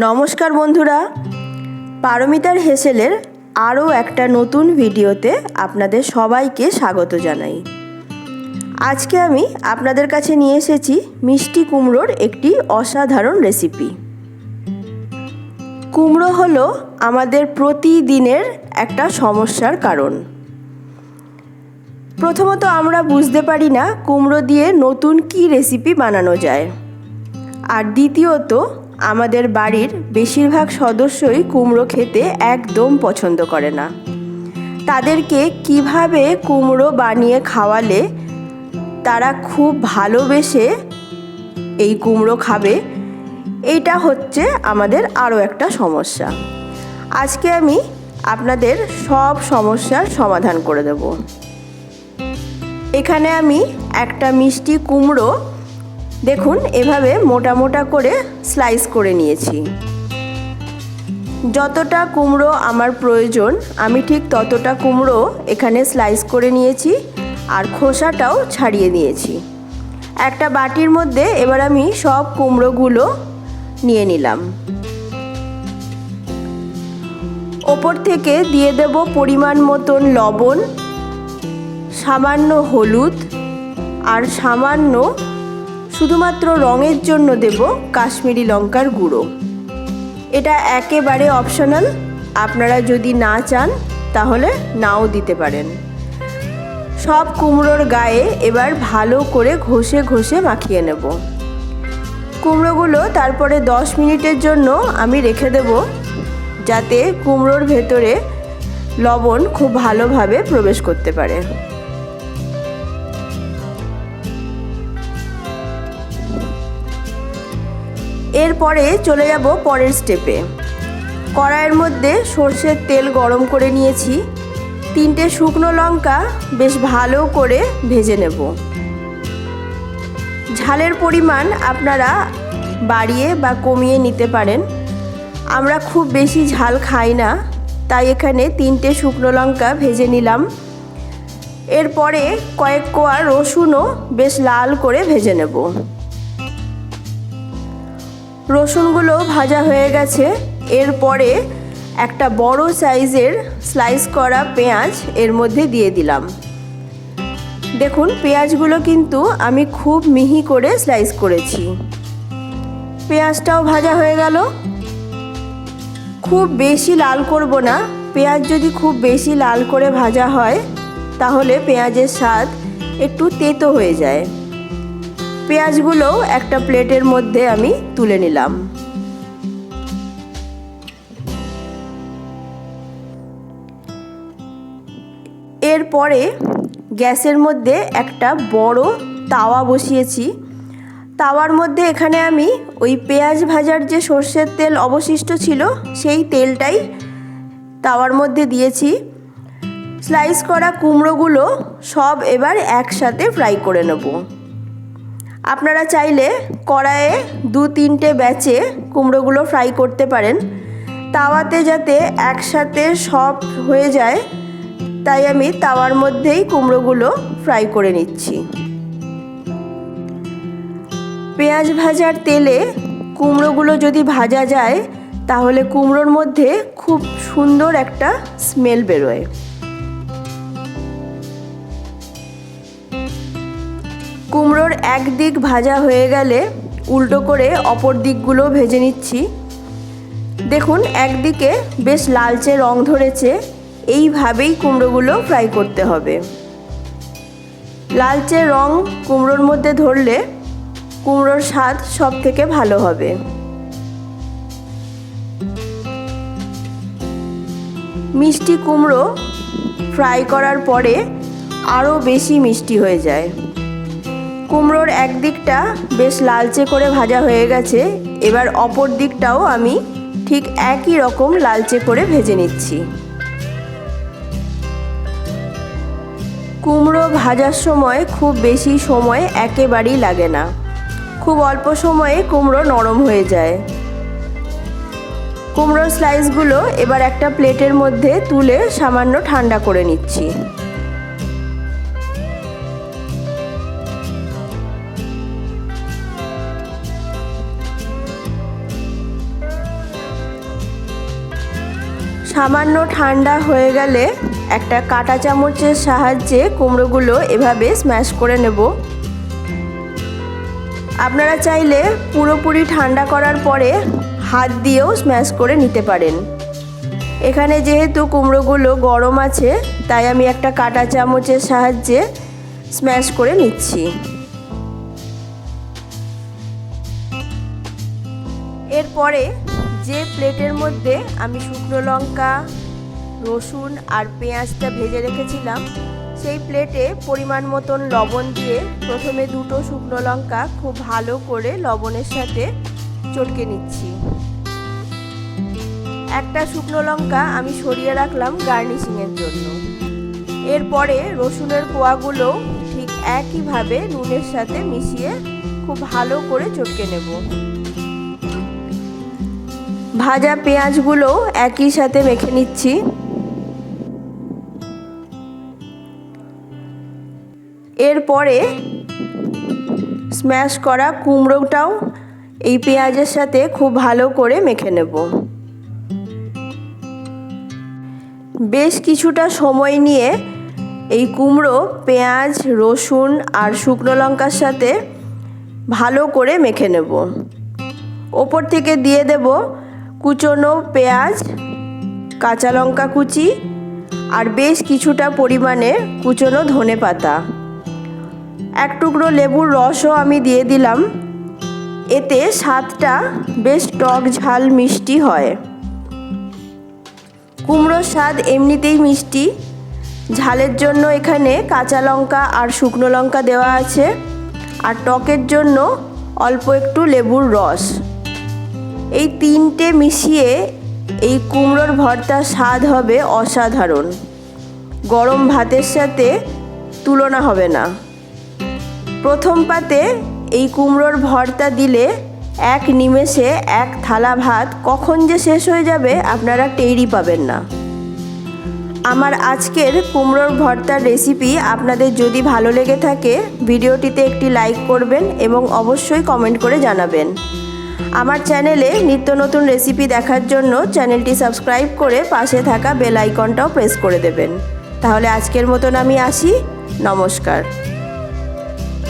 নমস্কার বন্ধুরা। পারমিতার হেসেলের আরও একটা নতুন ভিডিওতে আপনাদের সবাইকে স্বাগত জানাই। আজকে আমি আপনাদের কাছে নিয়ে এসেছি মিষ্টি কুমড়োর একটি অসাধারণ রেসিপি। কুমড়ো হলো আমাদের প্রতিদিনের একটা সমস্যার কারণ। প্রথমত আমরা বুঝতে পারি না কুমড়ো দিয়ে নতুন কি রেসিপি বানানো যায়। আর দ্বিতীয়ত আমাদের বাড়ির বেশিরভাগ সদস্যই কুমড়ো খেতে একদম পছন্দ করে না। তাদেরকে কীভাবে কুমড়ো বানিয়ে খাওয়ালে তারা খুব ভালোবেসে এই কুমড়ো খাবে এইটা হচ্ছে আমাদের আরও একটা সমস্যা। আজকে আমি আপনাদের সব সমস্যার সমাধান করে দেব। এখানে আমি একটা মিষ্টি কুমড়ো দেখুন, এভাবে মোটা মোটা করে স্লাইস করে নিয়েছি। যতটা কুমড়ো আমার প্রয়োজন, আমি ঠিক ততটা কুমড়ো এখানে স্লাইস করে নিয়েছি আর খোসাটাও ছাড়িয়ে নিয়েছি। একটা বাটির মধ্যে এবার আমি সব কুমড়োগুলো নিয়ে নিলাম। ওপর থেকে দিয়ে দেব পরিমাণ মতন লবণ, সামান্য হলুদ আর সামান্য শুধুমাত্র রঙের জন্য দেব কাশ্মীরি লঙ্কার গুঁড়ো। এটা একেবারে অপশনাল আপনারা যদি না চান, তাহলে নাও দিতে পারেন। সব কুমড়োর গায়ে এবার ভালো করে ঘষে ঘষে মাখিয়ে নেব। কুমড়োগুলো তারপরে দশ মিনিটের জন্য আমি রেখে দেব, যাতে কুমড়োর ভেতরে লবণ খুব ভালোভাবে প্রবেশ করতে পারে। এরপরে চলে যাব পরের স্টেপে কড়াইয়ের মধ্যে সর্ষের তেল গরম করে নিয়েছি। তিনটে শুকনো লঙ্কা বেশ ভালো করে ভেজে নেব। ঝালের পরিমাণ আপনারা বাড়িয়ে বা কমিয়ে নিতে পারেন। আমরা খুব বেশি ঝাল খাই না, তাই এখানে তিনটে শুকনো লঙ্কা ভেজে নিলাম। এরপরে কয়েক কোয়া রসুনও বেশ লাল করে ভেজে নেব। রসুনগুলো ভাজা হয়ে গেছে। এরপরে একটা বড় সাইজের স্লাইস করা পেঁয়াজ এর মধ্যে দিয়ে দিলাম। দেখুন, পেঁয়াজগুলো কিন্তু আমি খুব মিহি করে স্লাইস করেছি। পেঁয়াজটাও ভাজা হয়ে গেল। খুব বেশি লাল করব না। পেঁয়াজ যদি খুব বেশি লাল করে ভাজা হয়, তাহলে পেঁয়াজের স্বাদ একটু তেতো হয়ে যায়। পেঁয়াজগুলোও একটা প্লেটের মধ্যে আমি তুলে নিলাম। এরপরে গ্যাসের মধ্যে একটা বড় তাওয়া বসিয়েছি। তাওয়ার মধ্যে এখানে আমি ওই পেঁয়াজ ভাজার যে সর্ষের তেল অবশিষ্ট ছিল, সেই তেলটাই তাওয়ার মধ্যে দিয়েছি। স্লাইস করা কুমড়োগুলো সব এবার একসাথে ফ্রাই করে নেব। আপনারা চাইলে কড়াইয়ে দু তিনটে ব্যাচে কুমড়োগুলো ফ্রাই করতে পারেন। তাওয়াতে যাতে একসাথে সব হয়ে যায়, তাই আমি তাওয়ার মধ্যেই কুমড়োগুলো ফ্রাই করে নিচ্ছি। পেঁয়াজ ভাজার তেলে কুমড়োগুলো যদি ভাজা যায়, তাহলে কুমড়োর মধ্যে খুব সুন্দর একটা স্মেল বেরোয়। কুমড়োর একদিক ভাজা হয়ে গেলে উল্টো করে অপর দিকগুলো ভেজে নিচ্ছি। দেখুন, একদিকে বেশ লালচে রং ধরেছে, এইভাবেই কুমড়োগুলো ফ্রাই করতে হবে। লালচে রং কুমড়োর মধ্যে ধরলে কুমড়োর স্বাদ সব থেকে ভালো হবে। মিষ্টি কুমড়ো ফ্রাই করার পরে আরও বেশি মিষ্টি হয়ে যায়। কুমড়োর একদিকটা বেশ লালচে করে ভাজা হয়ে গেছে, এবার অপর দিকটাও আমি ঠিক একই রকম লালচে করে ভেজে নিচ্ছি। কুমড়ো ভাজার সময় খুব বেশি সময় একেবারেই লাগে না। খুব অল্প সময়ে কুমড়ো নরম হয়ে যায়। কুমড়োর স্লাইসগুলো এবার একটা প্লেটের মধ্যে তুলে সামান্য ঠান্ডা করে নিচ্ছি। সামান্য ঠান্ডা হয়ে গেলে একটা কাটা চামচের সাহায্যে কুমড়োগুলো এভাবে স্ম্যাশ করে নেব। আপনারা চাইলে পুরোপুরি ঠান্ডা করার পরে হাত দিয়েও স্ম্যাশ করে নিতে পারেন। এখানে যেহেতু কুমড়োগুলো গরম আছে, তাই আমি একটা কাটা চামচের সাহায্যে স্ম্যাশ করে নিচ্ছি। এরপরে যে প্লেটের মধ্যে আমি শুকনো লঙ্কা, রসুন আর পেঁয়াজটা ভেজে রেখেছিলাম, সেই প্লেটে পরিমাণ মতন লবণ দিয়ে প্রথমে দুটো শুকনো লঙ্কা খুব ভালো করে লবণের সাথে চটকে নিচ্ছি। একটা শুকনো লঙ্কা আমি সরিয়ে রাখলাম গার্নিশিংয়ের জন্য। এরপরে রসুনের কোয়াগুলো ঠিক একইভাবে নুনের সাথে মিশিয়ে খুব ভালো করে চটকে নেব। ভাজা পেঁয়াজগুলো একই সাথে মেখে নিচ্ছি। এরপরে স্ম্যাশ করা কুমড়োটাও এই পেঁয়াজের সাথে খুব ভালো করে মেখে নেব। বেশ কিছুটা সময় নিয়ে এই কুমড়ো, পেঁয়াজ, রসুন আর শুকনো লঙ্কার সাথে ভালো করে মেখে নেব। ওপর থেকে দিয়ে দেব কুচনো পেঁয়াজ, কাঁচা লঙ্কা কুচি আর বেশ কিছুটা পরিমাণে কুচনো ধনে পাতা। এক টুকরো লেবুর রসও আমি দিয়ে দিলাম। এতে স্বাদটা বেশ টক ঝাল মিষ্টি হয়। কুমড়োর স্বাদ এমনিতেই মিষ্টি। ঝালের জন্য এখানে কাঁচা লঙ্কা আর শুকনো লঙ্কা দেওয়া আছে। আর টকের জন্য অল্প একটু লেবুর রস। এই তিনটে মিশিয়ে এই কুমড়োর ভর্তার স্বাদ হবে অসাধারণ। গরম ভাতের সাথে তুলনা হবে না। প্রথম পাতে এই কুমড়োর ভর্তা দিলে এক নিমেষে এক থালা ভাত কখন যে শেষ হয়ে যাবে আপনারা টেরই পাবেন না। আমার আজকের কুমড়োর ভর্তার রেসিপি আপনাদের যদি ভালো লেগে থাকে, ভিডিওটিতে একটি লাইক করবেন এবং অবশ্যই কমেন্ট করে জানাবেন। আমার চ্যানেলে নিত্য নতুন রেসিপি দেখার জন্য চ্যানেলটি সাবস্ক্রাইব করে পাশে থাকা বেল আইকনটাও প্রেস করে দেবেন। তাহলে আজকের মতন আমি আসি। নমস্কার।